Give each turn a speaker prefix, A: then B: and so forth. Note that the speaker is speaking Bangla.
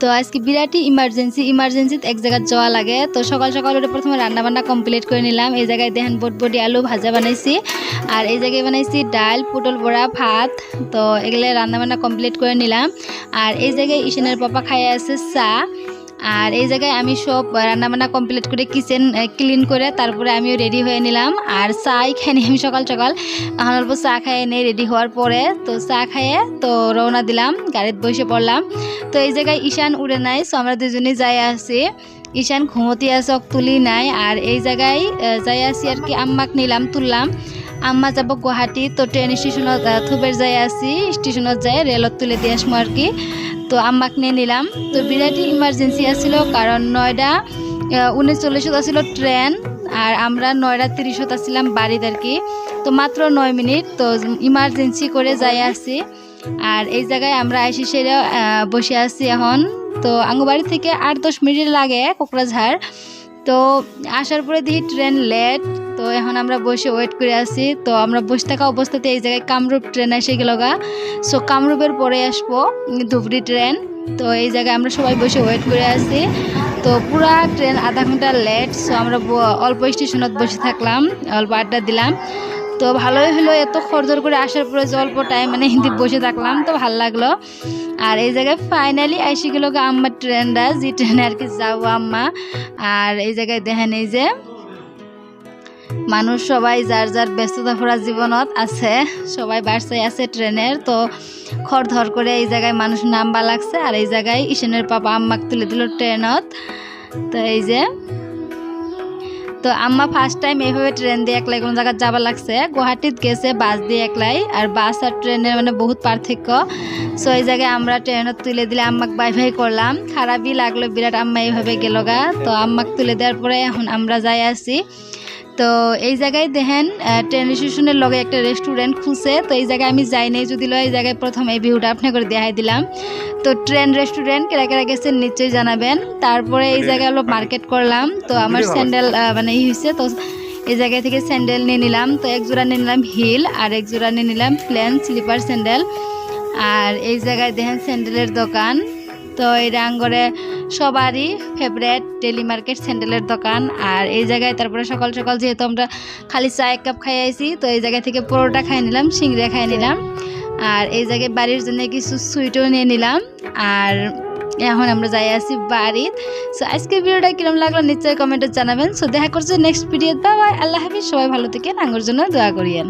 A: তো আজকে বিরাটই ইমার্জেন্সি ইমার্জেন্সিতে এক জায়গায় যাওয়া লাগে। তো সকাল সকাল উঠে প্রথমে রান্না বান্না কমপ্লিট করে নিলাম। এই জায়গায় দেখেন বটবটি আলু ভাজা বানাইছি। আর এই জায়গায় বানাইছি ডাল, পুটল বড়া, ভাত। তো এগুলো রান্না বান্না কমপ্লিট করে নিলাম। আর এই জায়গায় ইশানের পাপা খাইয়ে আছে চা। আর এই জায়গায় আমি সব রান্নাবান্না কমপ্লিট করে কিচেন ক্লিন করে তারপরে আমিও রেডি হয়ে নিলাম। আর চাই খাই আমি সকাল সকাল এখন অল্প চা খাই এনে রেডি হওয়ার পরে তো চা খাইয়ে তো রওনা দিলাম গাড়িতে বসে পড়লাম। তো এই জায়গায় ঈশান উড়ে নাই সো আমরা দুজনেই যাই আছি। ঈশান ঘুমতি আছে তুলি নাই। আর এই জায়গায় যাই আছি আর কি আম্মাক নিলাম তুললাম। আম্মা যাব গুৱাহাটী তো ট্রেন স্টেশনত আহ, থুবের যাই আছি স্টেশনত যাই রেলত তুলে দিয়ে আসব আর কি। তো আম্মাক নিয়ে নিলাম। তো বিরাটই ইমার্জেন্সি আছিল, কারণ নয়ডা উনচল্লিশত আছিল ট্রেন আর আমরা নয়ডা তিরিশত আসছিলাম বাড়িতে আর কি। তো মাত্র নয় মিনিট, তো ইমার্জেন্সি করে যাই আছি আর এই জায়গায় আমরা আইসি সেরে বসে আছি এখন। তো আঙ্গুবাড়ি থেকে আট দশ মিনিট লাগে কোকরাঝাড়। তো আসার পরে দেখি ট্রেন লেট তো এখন আমরা বসে ওয়েট করে আছি। তো আমরা বসে থাকা অবস্থাতে এই জায়গায় কামরূপ ট্রেন এসে গেল গা। সো কামরূপের পরে আসব, ধুবড়ি ট্রেন তো এই জায়গায় আমরা সবাই বসে ওয়েট করে আছি। তো পুরা ট্রেন আধা ঘণ্টা লেট সো আমরা অল্প স্টেশনত বসে থাকলাম, অল্প আড্ডা দিলাম। তো ভালোই হলো, এত খরদর করে আসার পরে যে অল্প টাইম মানে হিন্দি বসে থাকলাম, তো ভালো লাগল। আর এই জায়গায় ফাইনালি আইসি গেল আম্মার ট্রেনটা যে ট্রেনে আর কি যাব আম্মা। আর এই জায়গায় দেখেন এই যে মানুষ সবাই যার যার ব্যস্ততা ভরা জীবনত আছে, সবাই বাসায় আছে ট্রেনের, তো খড় ধর করে এই জায়গায় মানুষ নামবা লাগছে আর এই জায়গায় ঈশানের পাপা আম্মাক তুলে দিল ট্রেনত। তো এই যে, তো আম্মা ফার্স্ট টাইম এইভাবে ট্রেন দিয়ে একলাই কোনো জায়গায় যাবা লাগছে। গুয়াহাটিত গেছে, বাস দিয়ে একলাই, আর বাস আর ট্রেনের মানে বহুত পার্থক্য। সো এই জায়গায় আমরা ট্রেনত তুলে দিলে আম্মাক বাই ভাই করলাম। খারাপই লাগল, বিরাট আম্মা এইভাবে গেল গা। তো আম্মাক তুলে দেওয়ার পরে এখন আমরা যাই আছি তো এই জায়গায় দেখেন ট্রেন স্টেশনের লগে একটা রেস্টুরেন্ট খুলছে। তো এই জায়গায় আমি যাই নাই যদি এই জায়গায় প্রথম এই ভিউটা আপনাকে দেখাই দিলাম। তো ট্রেন রেস্টুরেন্ট কেরা কেরা গেছেন নিশ্চয়ই জানাবেন। তারপরে এই জায়গায় হলো মার্কেট করলাম। তো আমার স্যান্ডেল মানে ই হয়েছে তো এই জায়গা থেকে স্যান্ডেল নিয়ে নিলাম। তো এক জোড়া নিয়ে নিলাম হিল আর এক জোড়া নিয়ে নিলাম প্লেন স্লিপার স্যান্ডেল আর এই জায়গায় দেখেন স্যান্ডেলের দোকান। তো এই রাঙ্গরে সবারই ফেভারেট ডেলি মার্কেট স্যান্ডেলের দোকান। আর এই জায়গায় তারপরে সকাল সকাল যেহেতু আমরা খালি চা এক কাপ খাই আইছি, তো এই জায়গা থেকে পরোটা খাই নিলাম সিংড়া খাই নিলাম। আর এই জায়গায় বাড়ির জন্য কিছু সুইটও নিয়ে নিলাম। আর এখন আমরা যাই আছি বাড়ির সো আজকের ভিডিওটা কিরম লাগল নিশ্চয়ই কমেন্টে জানাবেন। সো দেখা করছে নেক্সট ভিডিও বাই, আল্লাহ হাফিজ। সবাই ভালো থেকে নাঙ্গর জন্য দোয়া করিয়েন।